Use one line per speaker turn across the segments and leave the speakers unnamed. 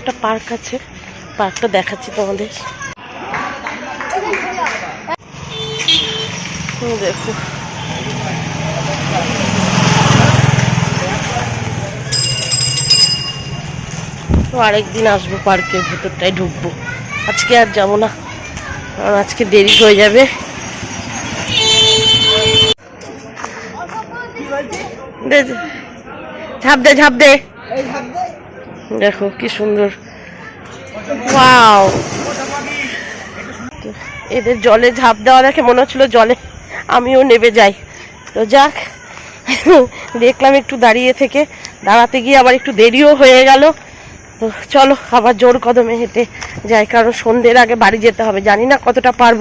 একটা পার্ক আছে। পার্কটা দেখাচ্ছি তোমাদের। দেখো। আরেকদিন আসব পার্কের ভেতরটায় ঢুকবো। আজকে আর যাব না। কারণ আজকে দেরি হয়ে যাবে। ঝাঁপ দে ঝাঁপ দে। দেখো, কি সুন্দর। ওয়াও এদের জলে ঝাঁপ দেওয়া দেখে মনে হচ্ছিল জলে আমিও নেবে যাই। তো যাক, দেখলাম একটু দাঁড়িয়ে থেকে, দাঁড়াতে গিয়ে আবার একটু দেরিও হয়ে গেল। তো চলো, আবার জোর কদমে হেঁটে যাই, কারণ সন্ধ্যের আগে বাড়ি যেতে হবে। জানি না কতটা পারব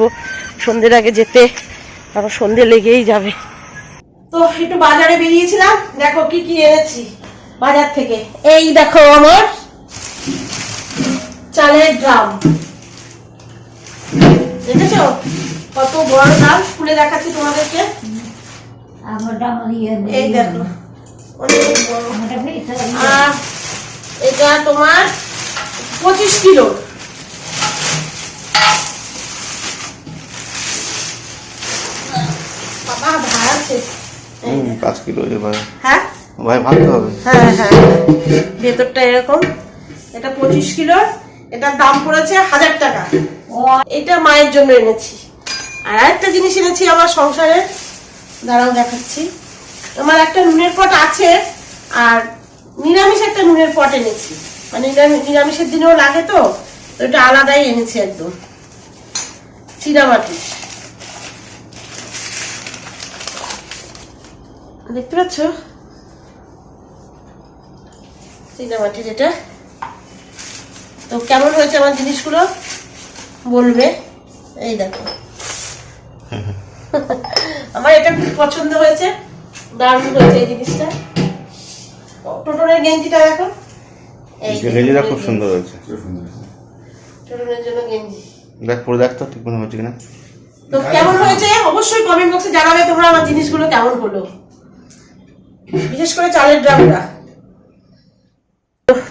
সন্ধ্যের আগে যেতে, কারণ সন্ধে লেগেই যাবে। তো একটু বাজারে বেরিয়েছিলাম, দেখো কি কি এনেছি। বাজার থেকে। এই দেখো আমার চালের ড্রাম দেখেছ? কত বড় ডাল খুলে দেখাচ্ছি তোমাদেরকে। এই দেখো। এটা তোমার পঁচিশ কিলো।
পাঁচ কিলো এবার।
হ্যাঁ?
হবে।
হ্যাঁ হ্যাঁ ভেতরটা এরকম। এটা পঁচিশ কিলো, এটার দাম পড়েছে হাজার টাকা। এটা মায়ের জন্য এনেছি। আর একটা জিনিস এনেছি আমার সংসারে। দাঁড়াও, দেখাচ্ছি। আমার একটা নুনের পট আছে, আর নিরামিষ একটা নুনের পট এনেছি। মানে নিরামি- নিরামিষের দিনেও লাগে তো এটা আলাদাই এনেছি একদম। চীনামাটি দেখতে পাচ্ছ? চীনামাটির এটা তো কেমন হয়েছে আমার জিনিসগুলো? বলবে? এই দেখো। আমার এটা খুব পছন্দ হয়েছে। দারুণ হয়েছে এই জিনিসটা। টোটনের গেঞ্জিটা দেখো। এই
গেঞ্জিটা খুব সুন্দর হয়েছে।
টোটনের জন্য গেঞ্জি।
দেখ পরে দেখ তো ঠিক মনে হচ্ছে কিনা।
তো কেমন হয়েছে? অবশ্যই কমেন্ট বক্সে জানাবে তোমরা আমার জিনিসগুলো কেমন হলো। বিশেষ করে চালের ড্রামটা।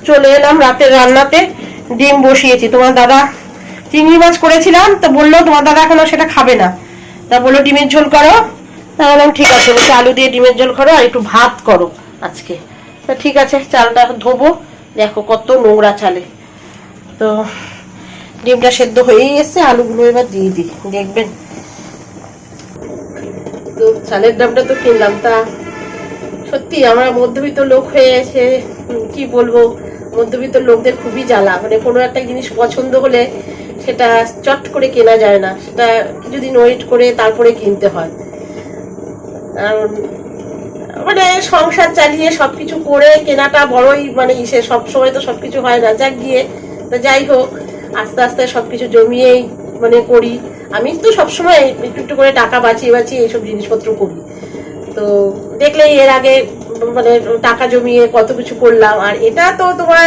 চলে এলাম রাতের রান্নাতে। ডিম বসিয়েছি। তোমার দাদা চিংড়ি মাছ করেছিলাম, তো বলল তোমার দাদা এখনও সেটা খাবে না। তা বলল, ডিমের ঝোল করো। তা বললাম, ঠিক আছে। বলছে, আলু দিয়ে ডিমের ঝোল করো আর একটু ভাত করো আজকে। তা ঠিক আছে, চালটা ধোবো। দেখো কত নোংরা চালে। তো ডিমটা সেদ্ধ হয়েই এসছে, আলুগুলো এবার দিয়ে দিই। দেখবেন। তো চালের ডাবটা তো কিনলাম। তা সত্যি আমরা মধ্যবিত্ত লোক হয়ে এসে কি বলব? মধ্যবিত্ত লোকদের খুবই জ্বালা। মানে কোনো একটা জিনিস পছন্দ হলে সেটা চট করে কেনা যায় না। সেটা কিছুদিন ওয়েট করে তারপরে কিনতে হয়। কারণ মানে সংসার চালিয়ে সবকিছু করে কেনাটা বড়ই মানে ইসে। সব সময় তো সবকিছু হয় না। যাক গিয়ে, তো যাই হোক, আস্তে আস্তে সবকিছু জমিয়েই মানে করি। আমি তো সবসময় একটু একটু করে টাকা বাঁচিয়ে বাঁচিয়ে এইসব জিনিসপত্র করি। তো দেখলেই এর আগে মানে টাকা জমিয়ে কত কিছু করলাম। আর এটা তো তোমার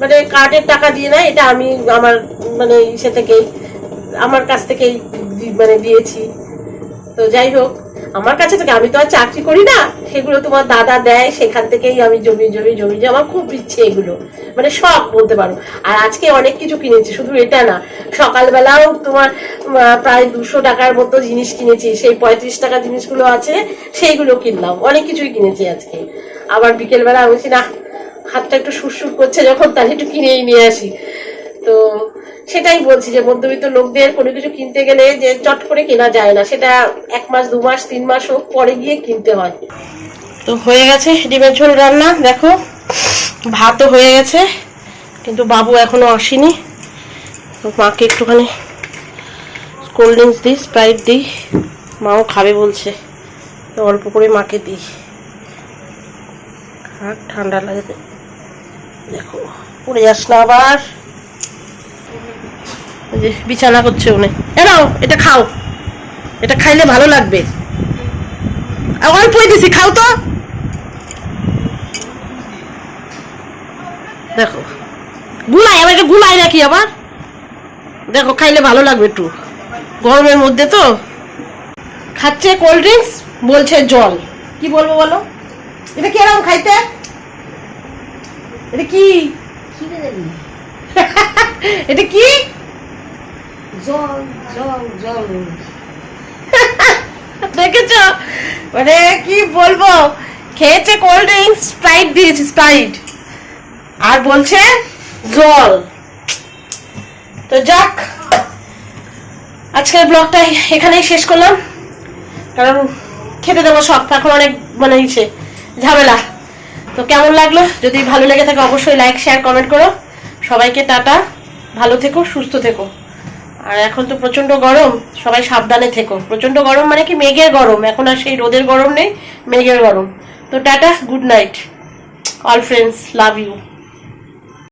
মানে কার্ডের টাকা দিয়ে না, এটা আমি আমার মানে ইসে থেকেই, আমার কাছ থেকেই মানে দিয়েছি। তো যাই হোক আমার কাছে থেকে আমি তো আর চাকরি করি না। সেগুলো তোমার দাদা দেয়, সেখান থেকেই আমি জমি জমি জমি জমি। আমার খুব ইচ্ছে এগুলো। মানে শখ বলতে পারো। আর আজকে অনেক কিছু কিনেছি, শুধু এটা না। সকালবেলাও তোমার প্রায় দুশো টাকার মতো জিনিস কিনেছি। সেই পঁয়ত্রিশ টাকা জিনিসগুলো আছে, সেইগুলো কিনলাম। অনেক কিছুই কিনেছি আজকে। আবার বিকেলবেলা বলছি, না, হাতটা একটু সুরসুর করছে যখন, তাহলে একটু কিনেই নিয়ে আসি। তো সেটাই বলছি যে মধ্যবিত্ত লোকদের কোনো কিছু কিনতে গেলে যে চট করে কেনা যায় না, সেটা এক মাস, দু মাস, তিন মাস হোক, পরে গিয়ে কিনতে হয়। তো হয়ে গেছে ডিমের ঝোল রান্না, দেখো, ভাতও হয়ে গেছে, কিন্তু বাবু এখনও আসেনি। তো মাকে একটুখানি কোল্ড ড্রিঙ্কস দিই স্প্রাইট দিই, মাও খাবে বলছে, তো অল্প করে মাকে দিই। খাক, ঠান্ডা লাগে, দেখো, পড়ে যাস না আবার। যে বিছানা করছে উনি। এনাও এটা খাও। এটা খাইলে ভালো লাগবে। অল্পই দিছি খাও তো। দেখো। গুলাই আবার এটা গুলাই নাকি আবার? দেখো খাইলে ভালো লাগবে একটু। গরমের মধ্যে তো। খাচ্ছে কোল্ড ড্রিঙ্কস বলছে জল। কি বলব বলো? এটা কীরকম খাইতে? এটা কি? এটা কি?
জল জল জল।
দেখেছ? মানে কি বলব? খেয়েছে কোল্ড ড্রিঙ্কস স্প্রাইট দিয়েছে স্প্রাইট আর বলছে জল। তো যাক, আজকের ব্লগটা এখানেই শেষ করলাম। কারণ খেতে দেবো সব, এখন অনেক মানে ইসে ঝামেলা। তো কেমন লাগল? যদি ভালো লেগে থাকে, অবশ্যই লাইক শেয়ার কমেন্ট করো। সবাইকে টাটা, ভালো থেকো, সুস্থ থেকো। আর এখন তো প্রচণ্ড গরম, সবাই সাবধানে থেকো। প্রচণ্ড গরম মানে কি মেঘের গরম, এখন আর সেই রোদের গরম নেই, মেঘের গরম। তো tata, good night. All friends love you